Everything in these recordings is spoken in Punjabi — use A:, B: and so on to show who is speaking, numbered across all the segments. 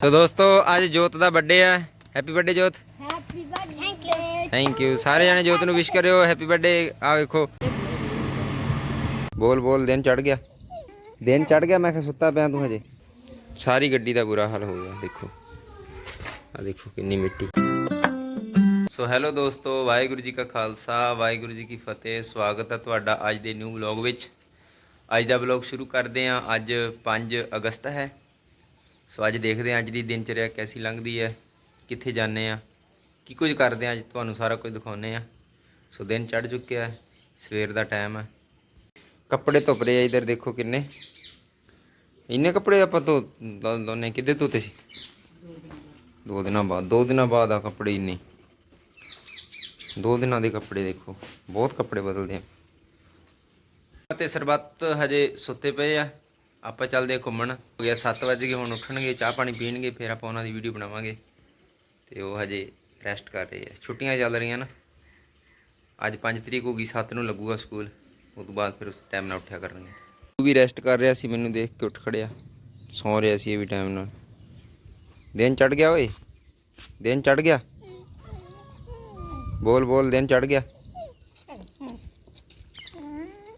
A: ਸੋ ਦੋਸਤੋ ਅੱਜ ਜੋਤ ਦਾ ਬਰਥਡੇ ਹੈ happy birthday Jot.
B: Happy birthday thank you
A: thank you ਸਾਰੇ ਜਣੇ ਜੋਤ ਨੂੰ ਵਿਸ਼ ਕਰਿਓ ਹੈਪੀ ਬਰਥਡੇ ਆ ਵੇਖੋ। ਬੋਲ ਬੋਲ ਦਿਨ ਚੜ ਗਿਆ। ਦਿਨ ਚੜ ਗਿਆ ਮੈਂ ਕਿਹਾ ਸੁੱਤਾ ਪਿਆ ਤੂੰ ਹਜੇ। ਸਾਰੀ ਗੱਡੀ ਦਾ ਬੁਰਾ ਹਾਲ ਹੋ ਗਿਆ ਦੇਖੋ। ਆ ਦੇਖੋ ਕਿੰਨੀ ਮਿੱਟੀ। ਸੋ ਹੈਲੋ ਦੋਸਤੋ ਵਾਹਿਗੁਰੂ ਜੀ ਕਾ ਖਾਲਸਾ ਵਾਹਿਗੁਰੂ ਜੀ ਕੀ ਫਤਿਹ। ਸਵਾਗਤ ਹੈ ਤੁਹਾਡਾ ਅੱਜ ਦੇ ਨਿਊ ਵਲੌਗ ਵਿੱਚ। ਅੱਜ ਦਾ ਵਲੌਗ ਸ਼ੁਰੂ ਕਰਦੇ ਹਾਂ। ਅੱਜ 5 ਅਗਸਤ ਹੈ। ਸੋ ਅੱਜ ਦੇਖਦੇ ਹਾਂ ਅੱਜ ਦੀ ਦਿਨਚਰਿਆ ਕੈਸੀ ਲੰਘਦੀ ਹੈ, ਕਿੱਥੇ ਜਾਂਦੇ ਆ ਕੀ ਕੁਝ ਕਰਦੇ ਆ ਅੱਜ ਤੁਹਾਨੂੰ ਸਾਰਾ ਕੁਝ ਦਿਖਾਉਨੇ ਆ ਸੋ ਦਿਨ ਚੜ ਚੁੱਕਿਆ ਹੈ, ਸਵੇਰ ਦਾ ਟਾਈਮ ਹੈ। ਕੱਪੜੇ ਧੁੱਪ ਰਹੇ ਆ, ਇਧਰ ਦੇਖੋ ਕਿੰਨੇ। ਇੰਨੇ ਕੱਪੜੇ ਆਪਾਂ ਤੋਂ ਦੋਨੇ ਕਿੱਦੇ ਧੋਤੇ ਸੀ? ਦੋ ਦਿਨਾਂ ਬਾਅਦ, ਦੋ ਦਿਨਾਂ ਬਾਅਦ ਆ ਕੱਪੜੇ ਇੰਨੇ। ਦੋ ਦਿਨਾਂ ਦੇ ਕੱਪੜੇ ਦੇਖੋ, ਬਹੁਤ ਕੱਪੜੇ ਬਦਲਦੇ ਆ। ਤੇ ਸਰਬੱਤ ਹਜੇ ਸੁੱਤੇ ਪਏ ਆ ਆਪਾਂ ਚੱਲਦੇ ਆ ਘੁੰਮਣ। ਹੋ ਗਿਆ 7 ਵਜੇ ਗਏ, ਹੁਣ ਉੱਠਣਗੇ, ਚਾਹ ਪਾਣੀ ਪੀਣਗੇ, ਫਿਰ ਆਪਾਂ ਉਹਨਾਂ ਦੀ ਵੀਡੀਓ ਬਣਾਵਾਂਗੇ। ਤੇ ਉਹ ਹਜੇ ਰੈਸਟ ਕਰ ਰਹੇ ਆ। ਛੁੱਟੀਆਂ ਚੱਲ ਰਹੀਆਂ ਨਾ। ਅੱਜ 5 ਤਰੀਕ ਹੋ ਗਈ 7 ਨੂੰ ਲੱਗੂਗਾ ਸਕੂਲ। ਉਸ ਤੋਂ ਬਾਅਦ ਫਿਰ ਉਸ ਟਾਈਮ ਨਾਲ ਉੱਠਿਆ ਕਰਨਗੇ। ਤੂੰ ਵੀ ਰੈਸਟ ਕਰ ਰਿਹਾ ਸੀ, ਮੈਨੂੰ ਦੇਖ ਕੇ ਉੱਠ ਖੜਿਆ। ਸੌਂ ਰਿਹਾ ਸੀ ਇਹ ਵੀ ਟਾਈਮ ਨਾਲ। ਦਿਨ ਚੜ ਗਿਆ ਓਏ। ਦਿਨ ਚੜ ਗਿਆ। ਬੋਲ ਬੋਲ, ਦਿਨ ਚੜ ਗਿਆ।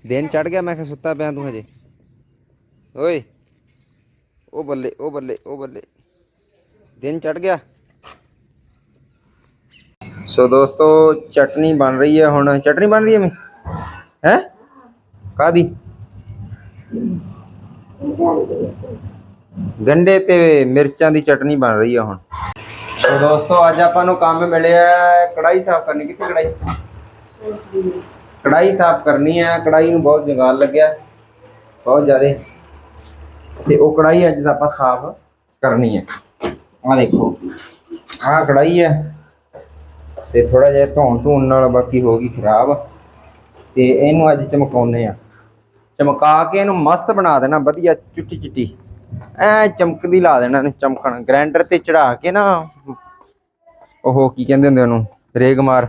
A: ਦਿਨ ਚੜ ਗਿਆ, ਮੈਂ ਕਿਹਾ ਸੁੱਤਾ ਪਿਆ ਤੂੰ ਹਜੇ। ਓਏ, ਉਹ ਬੱਲੇ ਉਹ ਬੱਲੇ ਉਹ ਬੱਲੇ। ਦਿਨ ਚੜ ਗਿਆ। ਸੋ ਦੋਸਤੋ, ਚਟਨੀ ਬਣ ਰਹੀ ਹੈ ਹੁਣ। ਚਟਨੀ ਬਣ ਰਹੀ ਹੈ ਮੈਂ? ਹੈ? ਕਾਦੀ ਗੰਡੇ ਤੇ ਮਿਰਚਾਂ ਦੀ ਚਟਨੀ ਬਣ ਰਹੀ ਹੈ ਹੁਣ। ਸੋ ਦੋਸਤੋ, ਅੱਜ ਆਪਾਂ ਨੂੰ ਕੰਮ ਮਿਲਿਆ ਹੈ ਕੜਾਈ ਸਾਫ਼ ਕਰਨੀ। ਕਿੱਥੇ ਕੜਾਈ ਕੜਾਈ ਸਾਫ਼ ਕਰਨੀ ਹੈ। ਕੜਾਈ ਨੂੰ ਬਹੁਤ ਜੰਗਾਲ ਲੱਗਿਆ। ਬਹੁਤ ਜ਼ਿਆਦਾ। ਤੇ ਉਹ ਕੜਾਈ ਅੱਜ ਆਪਾਂ ਸਾਫ਼ ਕਰਨੀ ਹੈ। ਆਹ ਦੇਖੋ, ਆਹ ਕੜਾਈ ਹੈ ਤੇ ਥੋੜਾ ਜਿਹਾ ਧੋਣ ਧੋਣ ਨਾਲ ਬਾਕੀ ਹੋ ਗਈ ਖਰਾਬ ਤੇ ਇਹਨੂੰ ਅੱਜ ਚਮਕਾਉਨੇ ਆ ਚਮਕਾ ਕੇ ਇਹਨੂੰ ਮਸਤ ਬਣਾ ਦੇਣਾ, ਵਧੀਆ ਚਿੱਟੀ ਚਿੱਟੀ। ਐ ਚਮਕਦੀ ਲਾ ਦੇਣਾ ਇਹਨੂੰ ਚਮਕਣ ਗ੍ਰਾਈਂਡਰ ਤੇ ਚੜਾ ਕੇ ਨਾ ਉਹ ਕੀ ਕਹਿੰਦੇ ਹੁੰਦੇ ਉਹਨੂੰ, ਰੇਗ ਮਾਰ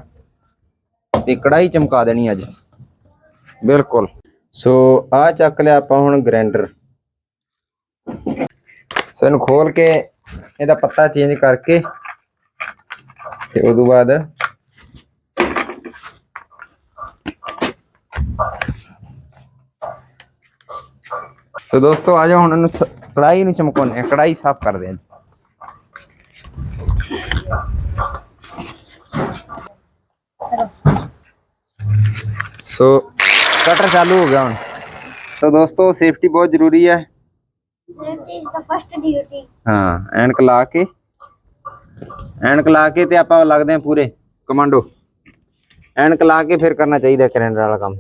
A: ਤੇ ਕੜਾਈ ਚਮਕਾ ਦੇਣੀ ਅੱਜ। ਬਿਲਕੁਲ। ਸੋ ਆ ਚੱਕ ਲਿਆ ਆਪਾਂ ਹੁਣ ਗ੍ਰਾਈਂਡਰ ਸੋ ਇਹਨੂੰ ਖੋਲ ਕੇ ਇਹਦਾ ਪੱਤਾ ਚੇਂਜ ਕਰਕੇ ਤੇ ਉਦੋਂ ਬਾਅਦ ਸੋ ਦੋਸਤੋ, ਆ ਜਾਓ, ਹੁਣ ਇਹਨੂੰ ਸ- ਕੜਾਈ ਨੂੰ ਚਮਕਾਉਣੇ ਆ ਕੜਾਈ ਸਾਫ਼ ਕਰਦੇ ਆ ਸੋ, ਕਟਰ ਚਾਲੂ ਹੋ ਗਿਆ ਹੁਣ। ਤਾਂ ਦੋਸਤੋ ਸੇਫਟੀ ਬਹੁਤ ਜ਼ਰੂਰੀ ਹੈ
B: safety is the first duty
A: ਹਾਂ, ਐਨਕ ਲਾ ਕੇ। ਐਨਕ ਲਾ ਕੇ ਤੇ ਆਪਾਂ ਲੱਗਦੇ ਆ ਪੂਰੇ। ਕਮਾਂਡੋ। ਐਨਕ ਲਾ ਕੇ ਫਿਰ ਕਰਨਾ ਚਾਹੀਦਾ ਕਰੈਂਡਰ ਵਾਲਾ ਕੰਮ।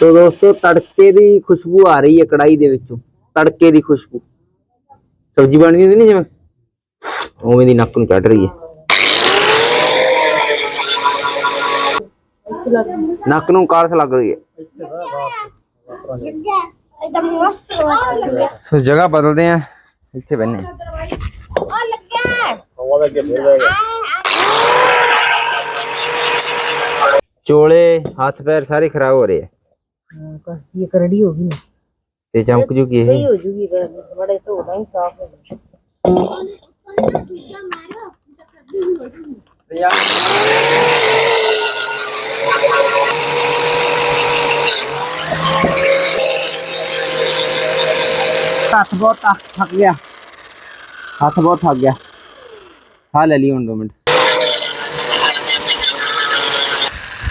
A: ਤੋ ਦੋਸਤੋ, ਤੜਕੇ ਦੀ ਖੁਸ਼ਬੂ ਆ ਰਹੀ ਹੈ ਕੜਾਈ ਦੇ ਵਿੱਚੋਂ। ਤੜਕੇ ਦੀ ਖੁਸ਼ਬੂ। ਸਬਜ਼ੀ ਬਣਦੀ ਹੁੰਦੀ ਨਹੀਂ ਜਿਵੇਂ? ਉਵੇਂ ਦੀ ਨੱਕ ਨੂੰ ਚੜ ਰਹੀ ਹੈ। ਨੱਕ ਨੂੰ ਕਾਲਸ ਲੱਗ ਰਹੀ ਹੈ
B: ਲੱਗਿਆ ਇਹਦਾ ਮਸਤ ਹੋ ਲੱਗਿਆ
A: ਸੋ ਜਗ੍ਹਾ ਬਦਲਦੇ ਆ ਇੱਥੇ ਬੈਠਨੇ
B: ਉਹ ਲੱਗਿਆ
A: ਚੋਲੇ ਹੱਥ ਪੈਰ ਸਾਰੇ ਖਰਾਬ ਹੋ ਰਹੇ ਆ
C: ਕਸਦੀ ਕਰੜੀ ਹੋ ਗਈ ਨਾ
A: ਤੇ ਚਮਕ ਜੂ ਕੀ
C: ਸਹੀ
A: ਇਹ
C: ਹੋ ਜੂਗੀ ਬੜੇ ਧੋਣਾ ਹੀ ਸਾਫ਼ ਹੋ ਜਾਊ।
A: ਹੱਥ ਬਹੁਤ ਥੱਕ- ਥੱਕ ਗਿਆ ਹੱਥ ਬਹੁਤ ਥੱਕ ਗਿਆ ਸਾਹ ਲੈ ਲਈ ਹੁਣ ਦੋ ਮਿੰਟ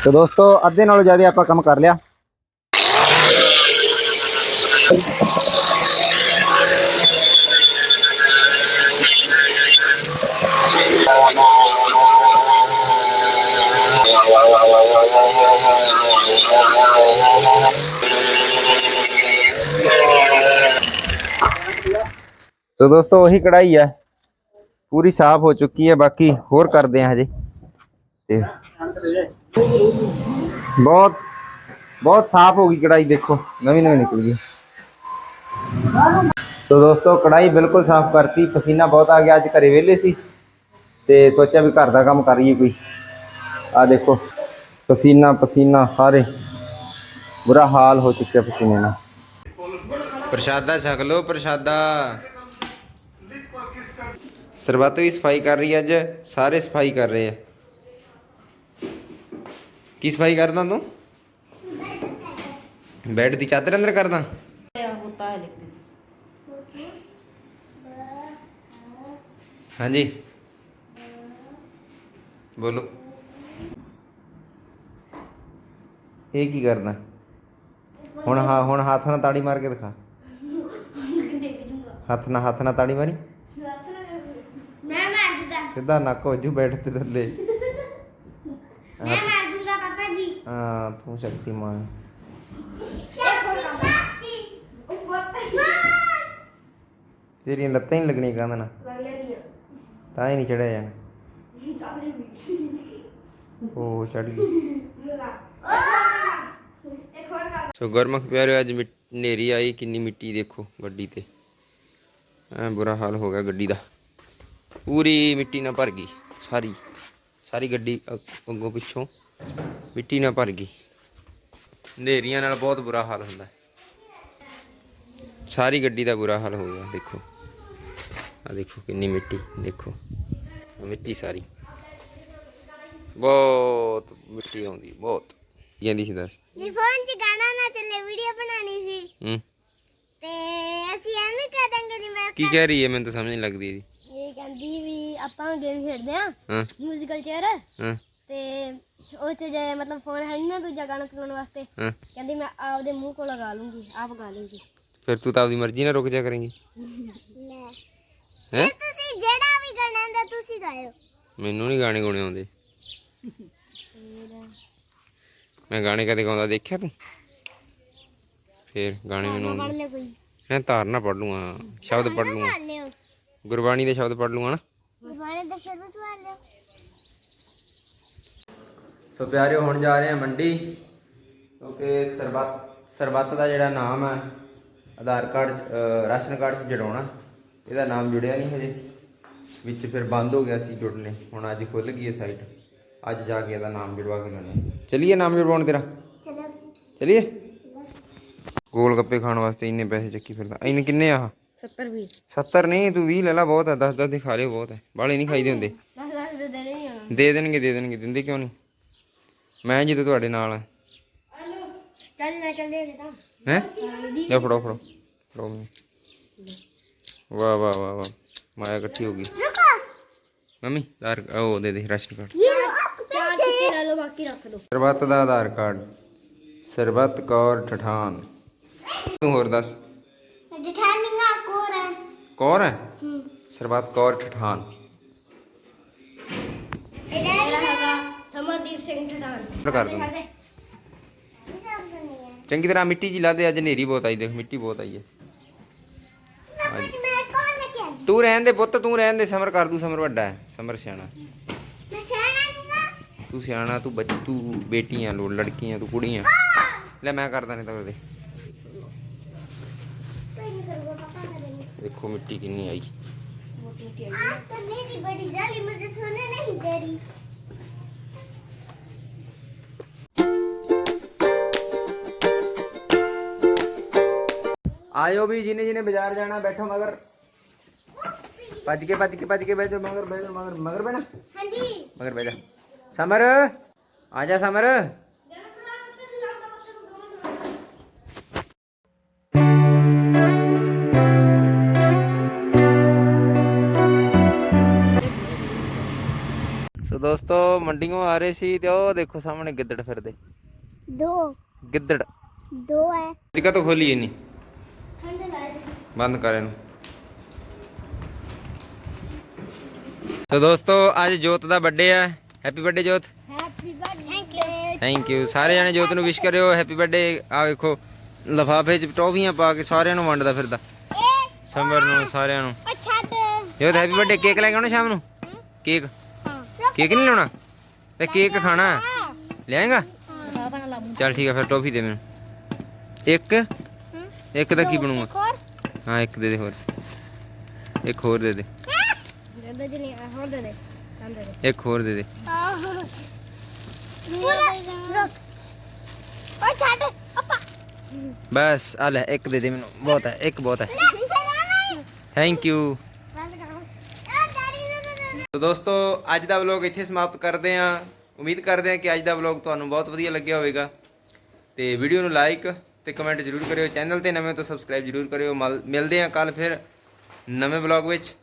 A: ਤੇ ਦੋਸਤੋ ਅੱਧੇ ਨਾਲੋਂ ਜ਼ਿਆਦਾ ਆਪਾਂ ਕੰਮ ਕਰ ਲਿਆ ਤੋ ਦੋਸਤੋ ਉਹੀ ਕੜਾਈ ਹੈ ਪੂਰੀ ਸਾਫ਼ ਹੋ ਚੁੱਕੀ ਹੈ ਬਾਕੀ ਹੋਰ ਕਰਦੇ ਆ ਹਜੇ। ਤੇ ਬਹੁਤ ਬਹੁਤ ਸਾਫ਼ ਹੋ ਗਈ ਕੜਾਈ ਦੇਖੋ। ਨਵੀਂ ਨਵੀਂ ਨਿਕਲ ਗਈ। ਤੋ ਦੋਸਤੋ ਕੜਾਈ ਬਿਲਕੁਲ ਸਾਫ਼ ਕਰਤੀ। ਪਸੀਨਾ ਬਹੁਤ ਆ ਗਿਆ, ਅੱਜ ਘਰੇ ਵਿਹਲੇ ਸੀ। ਤੇ ਸੋਚਿਆ ਵੀ ਘਰ ਦਾ ਕੰਮ ਕਰੀਏ ਕੋਈ। ਆ ਦੇਖੋ, ਪਸੀਨਾ ਪਸੀਨਾ, ਸਾਰੇ। ਬੁਰਾ ਹਾਲ ਹੋ ਚੁੱਕਿਆ ਪਸੀਨੇ ਨਾਲ। ਪ੍ਰਸ਼ਾਦਾ ਛਕ ਲੋ ਪ੍ਰਸ਼ਾਦਾ। ਸਰਬੱਤ ਵੀ ਸਫਾਈ ਕਰ ਰਹੀ ਹੈ ਅੱਜ ਸਾਰੇ ਸਫਾਈ ਕਰ ਰਹੇ ਆ ਕੀ ਸਫਾਈ ਕਰਦਾ ਤੂੰ ਬੈੱਡ ਦੀ ਚਾਦਰ ਅੰਦਰ ਕਰਦਾ
C: होता है लेकिन
A: ਹਾਂਜੀ ਬੋਲੋ ਇਹ ਕੀ ਕਰਦਾ ਹੁਣ ਹਾਂ ਹੁਣ ਹੱਥ ਨਾਲ ਤਾੜੀ ਮਾਰ ਕੇ ਦਿਖਾ ਹੱਥ ਨਾਲ ਹੱਥ ਨਾਲ ਤਾੜੀ ਮਾਰੀ
B: मैं मार दूंगा
A: ਸਿੱਧਾ ਨੱਕ ਹੋ ਜੂ ਬੈਠ ਤੇ ਥੱਲੇ।
B: ਮੈਂ ਮਾਰ ਦੂੰਗਾ ਪਾਪਾ ਜੀ।
A: ਹਾਂ ਤੂੰ ਸ਼ਕਤੀਮਾਨ ਤੇਰੀਆਂ ਲੱਤਾਂ ਹੀ ਲੱਗਣੀਆਂ ਕਹਿੰਦਾ ਨਾ ਤਾਂ ਹੀ ਨਹੀਂ ਚੜਿਆ ਜਾਣਾ। ਉਹ ਚੜ ਗਈ। ਸੋ ਗਰਮਖ ਪਿਆਰੇ ਅੱਜ ਨੇਰੀ ਆਈ ਕਿੰਨੀ ਮਿੱਟੀ ਦੇਖੋ ਗੱਡੀ ਤੇ। ਐ ਬੁਰਾ ਹਾਲ ਹੋ ਗਿਆ ਗੱਡੀ ਦਾ। ਪੂਰੀ ਮਿੱਟੀ ਨਾਲ ਭਰ ਗਈ ਸਾਰੀ ਸਾਰੀ ਗੱਡੀ ਅੱਗੋਂ ਪਿੱਛੋਂ ਮਿੱਟੀ ਨਾਲ ਭਰ ਗਈ। ਹਨੇਰੀਆਂ ਨਾਲ ਬਹੁਤ ਬੁਰਾ ਹਾਲ ਹੁੰਦਾ। ਹੈ ਸਾਰੀ ਗੱਡੀ ਦਾ ਬੁਰਾ ਹਾਲ ਹੋ ਗਿਆ ਦੇਖੋ। ਆ ਦੇਖੋ ਕਿੰਨੀ ਮਿੱਟੀ ਦੇਖੋ। ਮਿੱਟੀ ਸਾਰੀ। ਬਹੁਤ ਮਿੱਟੀ ਆਉਂਦੀ ਬਹੁਤ। ਜਾਂਦੀ ਸੀ ਦੱਸ?
B: ਨੀ ਫੋਨ 'ਚ ਗਾਣਾ ਨਾ ਚੱਲੇ ਵੀਡੀਓ ਬਣਾਣੀ ਸੀ।
A: ਹੂੰ।
B: ਤੇ ਅਸੀਂ ਐਵੇਂ ਕਰ ਦਾਂਗੇ ਨੀ ਮੈਂ
A: ਕੀ ਕਹਿ ਰਹੀ ਹੈ ਮੈਨੂੰ ਤਾਂ ਸਮਝ ਨਹੀਂ ਲੱਗਦੀ ਇਹਦੀ।
B: ਇਹ ਕਹਿੰਦੀ ਵੀ ਆਪਾਂ ਗੇਮ ਖੇਡਦੇ ਆ
A: ਹਾਂ।
B: ਮਿਊਜ਼ੀਕਲ ਚੇਅਰ
A: ਹਾਂ।
B: ਤੇ ਉਹ 'ਚ ਜੇ ਮਤਲਬ ਫੋਨ ਹੈ ਨੀ ਨਾ ਦੂਜਾ ਗਾਣਾ ਚਲਾਉਣ ਵਾਸਤੇ
A: ਹਾਂ।
B: ਕਹਿੰਦੀ ਮੈਂ ਆਪਦੇ ਮੂੰਹ ਕੋਲ ਲਗਾ ਲੂੰਗੀ ਆਪ ਗਾ ਲੂੰਗੀ।
A: ਫਿਰ ਤੂੰ ਤਾਂ ਆਪਦੀ ਮਰਜ਼ੀ ਨਾਲ ਰੁਕ ਜਾ ਕਰੇਂਗੀ।
B: ਲੈ।
A: ਹੈ?
B: ਤੁਸੀਂ ਜਿਹੜਾ ਵੀ ਗਾਣਾ ਆਂਦਾ ਤੁਸੀਂ ਗਾਇਓ।
A: ਮੈਨੂੰ ਨਹੀਂ ਗਾਣੇ ਗਾਉਣੇ ਆਉਂਦੇ। ਮੈਂ ਗਾਣੇ ਕਦੇ ਗਾਉਂਦਾ ਦੇਖਿਆ ਤੂੰ? ਫੇਰ ਗਾਣੇ ਮੈਨੂੰ
B: ਪੜ
A: ਆਉਂਦੇ।
B: ਲੈ ਕੋਈ?
A: ਮੈਂ ਧਾਰਨਾ ਪੜ ਲੂੰਗਾ ਸ਼ਬਦ ਪੜ ਲੂੰਗਾ।
B: ਪੜ
A: ਗੁਰਬਾਣੀ ਦੇ ਸ਼ਬਦ ਪੜ ਲੂੰਗਾ ਨਾ
B: ਗੁਰਬਾਣੀ ਦਾ ਸ਼ਬਦ ਪੜ ਲਿਓ।
A: ਸੋ ਪਿਆਰਿਓ ਹੁਣ ਜਾ ਰਹੇ ਹਾਂ ਮੰਡੀ ਕਿਉਂਕਿ ਸਰਬੱਤ ਸਰਬੱਤ ਦਾ ਜਿਹੜਾ ਨਾਮ ਹੈ ਆਧਾਰ ਕਾਰਡ ਰਾਸ਼ਨ ਕਾਰਡ 'ਚ ਜੜਾਉਣਾ ਇਹਦਾ ਨਾਮ ਜੁੜਿਆ ਨਹੀਂ ਹਜੇ। ਵਿੱਚ ਫਿਰ ਬੰਦ ਹੋ ਗਿਆ ਸੀ ਜੁੜਨੇ ਹੁਣ ਅੱਜ ਖੁੱਲ ਗਈ ਹੈ ਸਾਈਟ ਅੱਜ ਜਾ ਕੇ ਇਹਦਾ ਨਾਮ ਜੁੜਵਾ ਕੇ ਲੈਣੇ ਚਲਿਏ ਨਾਮ ਜੁੜਵਾਉਣ ਤੇਰਾ?
B: ਚਲੋ।
A: ਚਲਿਏ? ਗੋਲ ਗੱਪੇ ਖਾਣ ਵਾਸਤੇ ਇੰਨੇ ਪੈਸੇ ਚੱਕੀ ਫਿਰਦਾ। ਇੰਨੇ ਕਿੰਨੇ ਆ
C: 70
A: ਨਹੀਂ ਤੂੰ 20 ਲੈ ਲੈ ਬਹੁਤ ਹੈ 10 10 ਦਿਖਾ ਲਿਓ ਬਹੁਤ ਹੈ ਬਾਲੇ ਨਹੀਂ ਖਾਈਦੇ ਹੁੰਦੇ।
B: ਦੇ
A: ਦੇਣਗੇ ਦੇ ਦੇਣਗੇ ਦਿੰਦੇ ਕਿਉਂ ਨਹੀਂ? ਮੈਂ ਜਦੋਂ ਤੁਹਾਡੇ ਨਾਲ ਆ।
B: ਚੱਲ ਨਾ
A: ਚੱਲਦੇ ਲੈ ਫੜੋ ਫੜੋ। ਫੜੋ ਵਾਹ ਮਾਇਆ ਇਕੱਠੀ ਹੋ ਗਈ। ਮੰਮੀ ਆਧਾਰ ਉਹ ਦੇ ਦੇ ਰਾਸ਼ਨ ਕਾਰਡ।
B: ਚਾਰ ਲੈ ਲਓ ਬਾਕੀ ਰੱਖ ਦਿਓ
A: ਸਰਬੱਤ ਦਾ ਆਧਾਰ ਕਾਰਡ। ਸਰਬੱਤ ਕੌਰ ਠਠਾਨ। ਤੂੰ ਹੋਰ ਦੱਸ।
B: है
A: ਕੌਰ ਹੈ
B: हम्म
A: ਸਰਬੱਤ ਕੌਰ ਠਠਾਨ
B: समरदीप सिंह ठठान
A: ਫੜ ਕਰ ਦੂੰ ਚੰਗੀ ਤਰ੍ਹਾਂ ਮਿੱਟੀ ਜੀ ਲਾ ਦੇ ਅੱਜ ਹਨੇਰੀ ਬਹੁਤ ਆਈ ਦੇਖ ਮਿੱਟੀ ਬਹੁਤ ਆਈ ਹੈ ਅੱਜ
B: मैं कौन लेके आई
A: ਤੂੰ ਰਹਿਣ ਦੇ ਪੁੱਤ ਤੂੰ ਰਹਿਣ ਦੇ ਸਮਰ ਕਰ ਦੂ ਸਮਰ ਵੱਡਾ ਹੈ ਸਮਰ ਸਿਆਣਾ
B: मैं खाना दूंगा
A: ਤੂੰ ਸਿਆਣਾ ਤੂੰ ਬੱਚ ਤੂੰ ਬੇਟੀਆਂ ਲੋ ਲੜਕੀਆਂ ਤੂੰ ਕੁੜੀਆਂ ਲੈ ਮੈਂ ਕਰਦਾ ਨਹੀਂ ਤਾਂ ਉਹਦੇ
B: कोई नहीं करूंगा पापा देखो मिट्टी कितनी आई। नहीं दे
A: आयो भी जिन्हें जिन्हें बाज़ार जाना बैठो मगर। भज के भज के भज के बैठो मगर बैठो मगर मगर बैठा।
B: मगर बैठा।
A: समर आजा समर। ਸਮਰ ਆ ਜਾ ਸਮਰ ਸੋ ਦੋਸਤੋ ਮੰਡੀੋਂ ਆ ਰਹੇ ਸੀ ਤੇ ਉਹ ਦੇਖੋ ਸਾਹਮਣੇ ਗਿੱਦੜ ਫਿਰਦੇ
B: दो
A: ਗਿੱਦੜ
B: दो है
A: ਜਿਕਾ ਤੋਂ ਖੋਲੀ ਨਹੀਂ
B: ठंड लाए
A: ਬੰਦ ਕਰ ਇਹਨੂੰ ਸੋ ਦੋਸਤੋ ਅੱਜ ਜੋਤ ਦਾ ਬਰਥਡੇ ਹੈ happy birthday Jot
B: happy birthday thank you
A: thank you ਸਾਰੇ ਜਣੇ ਜੋਤ ਨੂੰ ਵਿਸ਼ ਕਰਿਓ ਹੈਪੀ ਬਰਥਡੇ ਆ ਵੇਖੋ ਲਫਾਫੇ 'ਚ ਟੌਫੀਆਂ ਪਾ ਕੇ ਸਾਰਿਆਂ ਨੂੰ ਵੰਡਦਾ ਫਿਰਦਾ
B: ए
A: ਸਮਰ ਨੂੰ ਸਾਰਿਆਂ ਨੂੰ
B: अच्छा तो
A: ਜੋਤ ਹੈਪੀ ਬਰਥਡੇ ਕੇਕ ਲੈ ਕੇ ਆਉਣਾ ਸ਼ਾਮ ਨੂੰ ਕੇਕ
B: केक नहीं
A: लेना? तो केक खाना है। ले आएगा चल ठीक है फिर टॉफी
B: दे
A: मैं एक? एक तो तक ही बनूँगा। हाँ एक
B: दे दे और। एक और दे दे। एक और दे
A: दे। बस अल एक दे दे मैं बहुत है एक बहुत है। थैंक यू ਤੋ ਦੋਸਤੋ, ਅੱਜ ਦਾ ਵਲੌਗ ਇੱਥੇ ਸਮਾਪਤ ਕਰਦੇ ਹਾਂ। ਉਮੀਦ ਕਰਦੇ ਹਾਂ ਕਿ ਅੱਜ ਦਾ ਵਲੌਗ ਤੁਹਾਨੂੰ ਬਹੁਤ ਵਧੀਆ ਲੱਗਿਆ ਹੋਵੇਗਾ। ਤੇ ਵੀਡੀਓ ਨੂੰ ਲਾਈਕ ਤੇ ਕਮੈਂਟ ਜ਼ਰੂਰ ਕਰਿਓ। ਚੈਨਲ ਤੇ ਨਵੇਂ ਹੋ ਤਾਂ ਸਬਸਕ੍ਰਾਈਬ ਜ਼ਰੂਰ ਕਰਿਓ। ਮਲ- ਮਿਲਦੇ ਹਾਂ ਕੱਲ ਫਿਰ ਨਵੇਂ ਵਲੌਗ ਵਿੱਚ।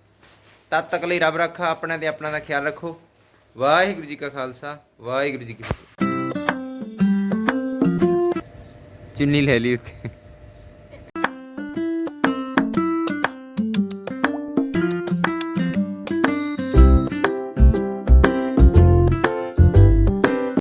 A: ਤਦ ਤੱਕ ਲਈ ਰੱਬ ਰੱਖਾ ਆਪਣਾ ਤੇ ਆਪਣਾ ਦਾ ਖਿਆਲ ਰੱਖੋ। ਵਾਹਿਗੁਰੂ ਜੀ ਕਾ ਖਾਲਸਾ, ਵਾਹਿਗੁਰੂ ਜੀ ਕੀ ਫਤਿਹ। ਚੁੰਨੀ ਲੈ ਲਈ ਉੱਤੇ